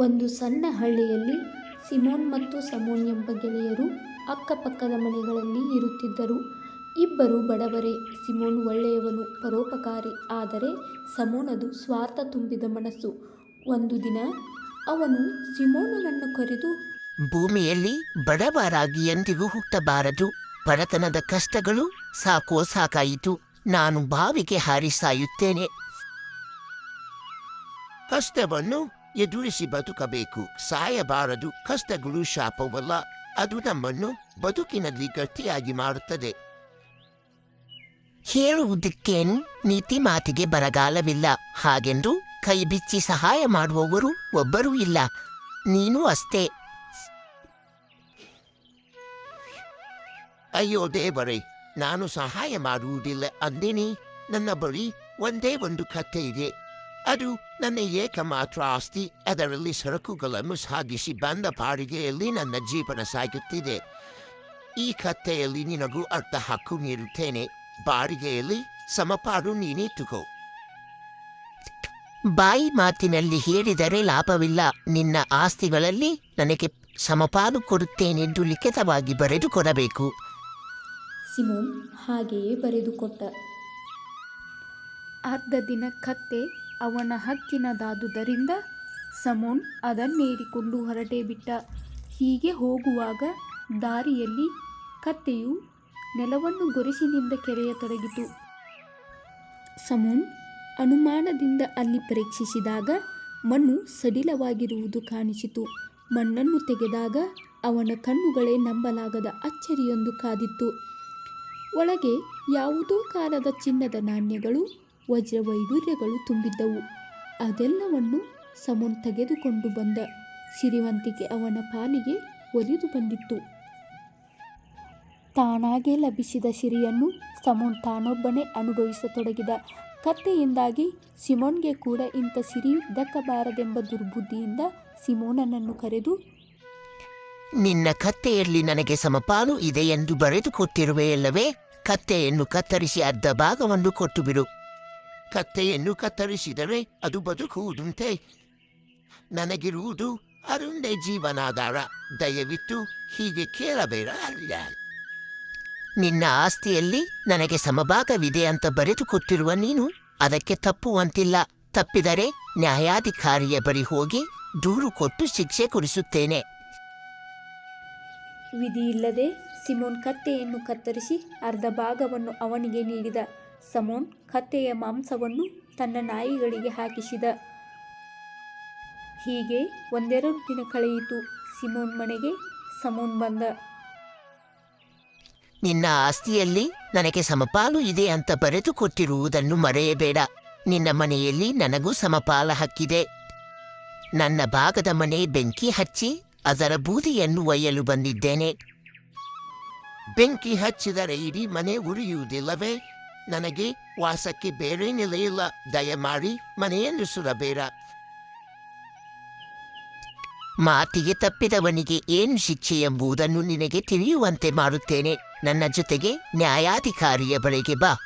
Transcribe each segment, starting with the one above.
ಒಂದು ಸಣ್ಣ ಹಳ್ಳಿಯಲ್ಲಿ ಸಿಮೋನ್ ಮತ್ತು ಸಮೋನ್ ಎಂಬ ಗೆಳೆಯರು ಅಕ್ಕಪಕ್ಕದ ಮನೆಗಳಲ್ಲಿ ಇರುತ್ತಿದ್ದರು. ಇಬ್ಬರು ಬಡವರೇ. ಸಿಮೋನ್ ಒಳ್ಳೆಯವನು, ಪರೋಪಕಾರಿ. ಆದರೆ ಸಮೋನದು ಸ್ವಾರ್ಥ ತುಂಬಿದ ಮನಸ್ಸು. ಒಂದು ದಿನ ಅವನು ಸಿಮೋನನನ್ನು ಕರೆದು, ಭೂಮಿಯಲ್ಲಿ ಬಡವರಾಗಿ ಎಂದಿಗೂ ಹುಟ್ಟಬಾರದು ಬಡತನದ ಕಷ್ಟಗಳು ಸಾಕೋ ಸಾಕಾಯಿತು ನಾನು ಬಾವಿಗೆ ಹಾರಿ ಸಾಯುತ್ತೇನೆ ಕಷ್ಟವನ್ನು ಎದುರಿಸಿ ಬದುಕಬೇಕು ಸಾಯಬಾರದು ಕಷ್ಟಗಳು ಶಾಪವಲ್ಲ ಅದು ನಮ್ಮನ್ನು ಬದುಕಿನಲ್ಲಿ ಗಟ್ಟಿಯಾಗಿ ಮಾಡುತ್ತದೆ ಹೇಳುವುದಕ್ಕೇನು ನೀತಿ ಮಾತಿಗೆ ಬರಗಾಲವಿಲ್ಲ ಹಾಗೆಂದು ಕೈ ಬಿಚ್ಚಿ ಸಹಾಯ ಮಾಡುವವರು ಒಬ್ಬರೂ ಇಲ್ಲ ನೀನು ಅಷ್ಟೇ ಅಯ್ಯೋ ದೇವರೇ ನಾನು ಸಹಾಯ ಮಾಡುವುದಿಲ್ಲ ಅಂದಿನಿ ನನ್ನ ಬಳಿ ಒಂದೇ ಒಂದು ಕಥೆ ಇದೆ ಅದು ನನ್ನ ಏಕಮಾತ್ರ ಆಸ್ತಿ ಅದರಲ್ಲಿ ಸರಕುಗಳನ್ನು ಸಾಗಿಸಿ ಬಂದ ಬಾಡಿಗೆಯಲ್ಲಿ ನನ್ನ ಜೀವನ ಸಾಗುತ್ತಿದೆ ಈ ಕತ್ತೆಯಲ್ಲಿ ನಿನಗೂ ಅರ್ಧ ಹಕ್ಕು ನೀಡುತ್ತೇನೆ ಬಾಡಿಗೆಯಲ್ಲಿ ಸಮಪಾಡು ನೀನಿಟ್ಟುಕೋ ಬಾಯಿ ಮಾತಿನಲ್ಲಿ ಹೇಳಿದರೆ ಲಾಭವಿಲ್ಲ ನಿನ್ನ ಆಸ್ತಿಗಳಲ್ಲಿ ನನಗೆ ಸಮಪಾಲು ಕೊಡುತ್ತೇನೆಂದು ಲಿಖಿತವಾಗಿ ಬರೆದು ಕೊಡಬೇಕು ಸಿಮೋನ್ ಹಾಗೆಯೇ ಬರೆದುಕೊಟ್ಟ. ಅರ್ಧ ದಿನ ಕತ್ತೆ ಅವನ ಹಕ್ಕಿನದಾದುದರಿಂದ ಸಮೋನ್ ಅದನ್ನೇರಿಕೊಂಡು ಹೊರಟೇ ಬಿಟ್ಟ. ಹೀಗೆ ಹೋಗುವಾಗ ದಾರಿಯಲ್ಲಿ ಕತ್ತೆಯು ನೆಲವನ್ನು ಗೊರಸಿನಿಂದ ಕೆರೆಯತೊಡಗಿತು. ಸಮೋನ್ ಅನುಮಾನದಿಂದ ಅಲ್ಲಿ ಪರೀಕ್ಷಿಸಿದಾಗ ಮಣ್ಣು ಸಡಿಲವಾಗಿರುವುದು ಕಾಣಿಸಿತು. ಮಣ್ಣನ್ನು ತೆಗೆದಾಗ ಅವನ ಕಣ್ಣುಗಳೇ ನಂಬಲಾಗದ ಅಚ್ಚರಿಯೊಂದು ಕಾದಿತ್ತು. ಒಳಗೆ ಯಾವುದೋ ಕಾಲದ ಚಿನ್ನದ ನಾಣ್ಯಗಳು, ವಜ್ರವೈಡೂರ್ಯಗಳು ತುಂಬಿದ್ದವು. ಅದೆಲ್ಲವನ್ನು ಸಮನ್ ತೆಗೆದುಕೊಂಡು ಬಂದ. ಸಿರಿವಂತಿಕೆ ಅವನ ಪಾಲಿಗೆ ಒಲಿದು ಬಂದಿತ್ತು. ತಾನಾಗೇ ಲಭಿಸಿದ ಸಿರಿಯನ್ನು ಸಮೋನ್ ತಾನೊಬ್ಬನೇ ಅನುಭವಿಸತೊಡಗಿದ. ಕತ್ತೆಯಿಂದಾಗಿ ಸಿಮೋನ್ಗೆ ಕೂಡ ಇಂಥ ಸಿರಿ ದಕ್ಕಬಾರದೆಂಬ ದುರ್ಬುದ್ಧಿಯಿಂದ ಸಿಮೋನನನ್ನು ಕರೆದು, ನಿನ್ನ ಕತ್ತೆಯಲ್ಲಿ ನನಗೆ ಸಮಪಾಲು ಇದೆ ಎಂದು ಬರೆದು ಕೊಟ್ಟಿರುವೆಯಲ್ಲವೇ ಕತ್ತೆಯನ್ನು ಕತ್ತರಿಸಿ ಅರ್ಧ ಭಾಗವನ್ನು ಕೊಟ್ಟು ಬಿಡು ಕತ್ತೆಯನ್ನು ಕತ್ತರಿಸಿದರೆ ಅದು ಬದುಕುವುದುಂಟೆ. ನನಗಿರುವುದು ಅದೊಂದೇ ಜೀವನಾಧಾರ. ದಯವಿಟ್ಟು ಹೀಗೆ ಕೇಳಬೇಡ ನಿನ್ನ ಆಸ್ತಿಯಲ್ಲಿ ನನಗೆ ಸಮಭಾಗವಿದೆ ಅಂತ ಬರೆದು ಕೊಟ್ಟಿರುವ ನೀನು ಅದಕ್ಕೆ ತಪ್ಪುವಂತಿಲ್ಲ. ತಪ್ಪಿದರೆ ನ್ಯಾಯಾಧಿಕಾರಿಯ ಬರಿ ಹೋಗಿ ದೂರು ಕೊಟ್ಟು ಶಿಕ್ಷೆ ಕೊಡಿಸುತ್ತೇನೆ. ವಿಧಿಯಿಲ್ಲದೆ ಸಿಮೋನ್ ಕತ್ತೆಯನ್ನು ಕತ್ತರಿಸಿ ಅರ್ಧ ಭಾಗವನ್ನು ಅವನಿಗೆ ನೀಡಿದ. ಸಮೋನ್ ಕತ್ತೆಯ ಮಾಂಸವನ್ನು ತನ್ನ ನಾಯಿಗಳಿಗೆ ಹಾಕಿಸಿದ. ಹೀಗೆ ಒಂದೆರಡು ದಿನ ಕಳೆಯಿತು. ಸಿಮೋನ್ ಮನೆಗೆ ಸಮೋನ್ ಬಂದ. ನಿನ್ನ ಆಸ್ತಿಯಲ್ಲಿ ನನಗೆ ಸಮಪಾಲು ಇದೆ ಅಂತ ಬರೆದು ಕೊಟ್ಟಿರುವುದನ್ನು ಮರೆಯಬೇಡ ನಿನ್ನ ಮನೆಯಲ್ಲಿ ನನಗೂ ಸಮಪಾಲ ಹಕ್ಕಿದೆ ನನ್ನ ಭಾಗದ ಮನೆ ಬೆಂಕಿ ಹಚ್ಚಿ ಅದರ ಬೂದಿಯನ್ನು ಒಯ್ಯಲು ಬಂದಿದ್ದೇನೆ ಬೆಂಕಿ ಹಚ್ಚಿದರೆ ಇಡೀ ಮನೆ ಉರಿಯುವುದಿಲ್ಲವೇ ನನಗೆ ವಾಸಕ್ಕೆ ಬೇರೆ ನೆಲೆಯಿಲ್ಲ ದಯಮಾಡಿ ಮನೆಯನ್ನು ಸುರಬೇಡ ಮಾತಿಗೆ ತಪ್ಪಿದವನಿಗೆ ಏನು ಶಿಕ್ಷೆ ಎಂಬುದನ್ನು ನಿನಗೆ ತಿಳಿಯುವಂತೆ ಮಾಡುತ್ತೇನೆ ನನ್ನ ಜೊತೆಗೆ ನ್ಯಾಯಾಧಿಕಾರಿಯ ಬಳಿಗೆ ಬಾ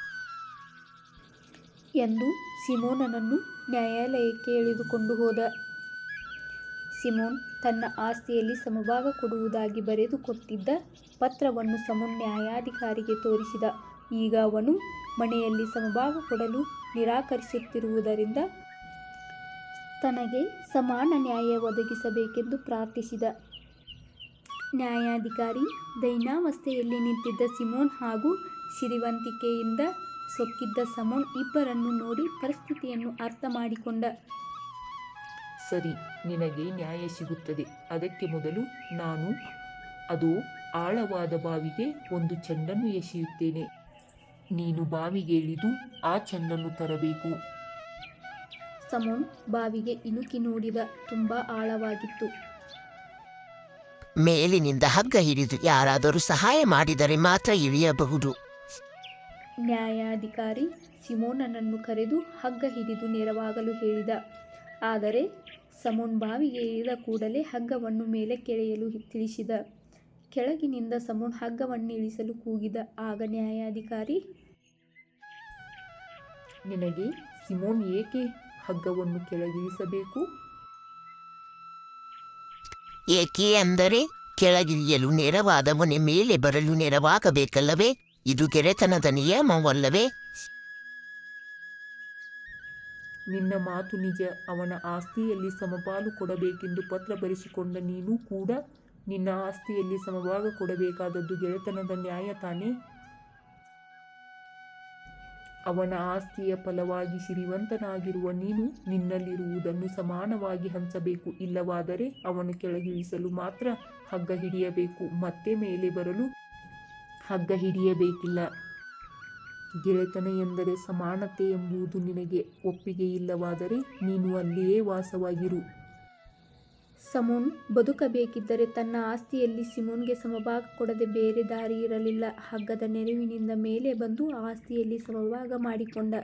ಎಂದು ಸಿಮೋನನನ್ನು ನ್ಯಾಯಾಲಯಕ್ಕೆ ಎಳೆದುಕೊಂಡು ಹೋದ. ಸಿಮೋನ್ ತನ್ನ ಆಸ್ತಿಯಲ್ಲಿ ಸಮಭಾಗ ಕೊಡುವುದಾಗಿ ಬರೆದು ಕೊಟ್ಟಿದ್ದ ಪತ್ರವನ್ನು ಸಮೋನ್ ನ್ಯಾಯಾಧಿಕಾರಿಗೆ ತೋರಿಸಿದ. ಈಗ ಅವನು ಮನೆಯಲ್ಲಿ ಸಮಭಾಗ ಕೊಡಲು ನಿರಾಕರಿಸುತ್ತಿರುವುದರಿಂದ ತನಗೆ ಸಮಾನ ನ್ಯಾಯ ಒದಗಿಸಬೇಕೆಂದು ಪ್ರಾರ್ಥಿಸಿದ. ನ್ಯಾಯಾಧಿಕಾರಿ ದೈನಾವಸ್ಥೆಯಲ್ಲಿ ನಿಂತಿದ್ದ ಸಿಮೋನ್ ಹಾಗೂ ಸಿರಿವಂತಿಕೆಯಿಂದ ಸೊಕ್ಕಿದ್ದ ಸಮೋನ್ ಇಬ್ಬರನ್ನು ನೋಡಿ ಪರಿಸ್ಥಿತಿಯನ್ನು ಅರ್ಥ ಮಾಡಿಕೊಂಡ. ಸರಿ, ನಿನಗೆ ನ್ಯಾಯ ಸಿಗುತ್ತದೆ ಅದಕ್ಕೆ ಮೊದಲು ನಾನು ಅದು ಆಳವಾದ ಬಾವಿಗೆ ಒಂದು ಚೆಂಡನ್ನು ಎಸೆಯುತ್ತೇನೆ ನೀನು ಬಾವಿಗೆ ಇಳಿದು ಆ ಚೆಂಡನ್ನು ತರಬೇಕು ಸಮೋನ್ ಬಾವಿಗೆ ಇಣುಕಿ ನೋಡಿದ. ತುಂಬಾ ಆಳವಾಗಿತ್ತು. ಮೇಲಿನಿಂದ ಹಗ್ಗ ಹಿಡಿದು ಯಾರಾದರೂ ಸಹಾಯ ಮಾಡಿದರೆ ಮಾತ್ರ ಇಳಿಯಬಹುದು ನ್ಯಾಯಾಧಿಕಾರಿ ಸಿಮೋನನನ್ನು ಕರೆದು ಹಗ್ಗ ಹಿಡಿದು ನೆರವಾಗಲು ಹೇಳಿದ. ಆದರೆ ಸಮೋನ್ ಬಾವಿಗೆ ಇಳಿದ ಕೂಡಲೇ ಹಗ್ಗವನ್ನು ಮೇಲೆ ಕೆಳೆಯಲು ತಿಳಿಸಿದ. ಕೆಳಗಿನಿಂದ ಸಮೋನ್ ಹಗ್ಗವನ್ನಿಳಿಸಲು ಕೂಗಿದ. ಆಗ ನ್ಯಾಯಾಧಿಕಾರಿ ನಿನಗೆ ಸಿಮೋನ್ ಏಕೆ ಹಗ್ಗವನ್ನು ಕೆಳಗಿಳಿಸಬೇಕು? ಏಕೆ ಅಂದರೆ ಕೆಳಗಿಳಿಯಲು ನೆರವಾದ ಮನೆ ಮೇಲೆ ಬರಲು ನೆರವಾಗಬೇಕಲ್ಲವೇ? ಇದು ಗೆರೆತನದ ನಿಯಮವಲ್ಲವೇ? ನಿನ್ನ ಮಾತು ನಿಜ. ಅವನ ಆಸ್ತಿಯಲ್ಲಿ ಸಮಪಾಲು ಕೊಡಬೇಕೆಂದು ಪತ್ರ ಬರೆಸಿಕೊಂಡ ನೀನು ಕೂಡ ನಿನ್ನ ಆಸ್ತಿಯಲ್ಲಿ ಸಮಭಾಗ ಕೊಡಬೇಕಾದದ್ದು ಗೆಳೆತನದ ನ್ಯಾಯ ತಾನೇ? ಅವನ ಆಸ್ತಿಯ ಫಲವಾಗಿ ಸಿರಿವಂತನಾಗಿರುವ ನೀನು ನಿನ್ನಲ್ಲಿರುವುದನ್ನು ಸಮಾನವಾಗಿ ಹಂಚಬೇಕು. ಇಲ್ಲವಾದರೆ ಅವನು ಕೆಳಗಿಳಿಸಲು ಮಾತ್ರ ಹಗ್ಗ ಹಿಡಿಯಬೇಕು. ಮತ್ತೆ ಮೇಲೆ ಬರಲು ಹಗ್ಗ ಹಿಡಿಯಬೇಕಿಲ್ಲ. ಗೆಳೆತನ ಎಂದರೆ ಸಮಾನತೆ ಎಂಬುದು ನಿನಗೆ ಒಪ್ಪಿಗೆ ಇಲ್ಲವಾದರೆ ನೀನು ಅಲ್ಲಿಯೇ ವಾಸವಾಗಿರು. ಸಮೋನ್ ಬದುಕಬೇಕಿದ್ದರೆ ತನ್ನ ಆಸ್ತಿಯಲ್ಲಿ ಸಿಮೋನ್ಗೆ ಸಮಭಾಗ ಕೊಡದೆ ಬೇರೆ ದಾರಿ ಇರಲಿಲ್ಲ ಹಗ್ಗದ ನೆರವಿನಿಂದ ಮೇಲೆ ಬಂದು ಆಸ್ತಿಯಲ್ಲಿ ಸಮಭಾಗ ಮಾಡಿಕೊಂಡ.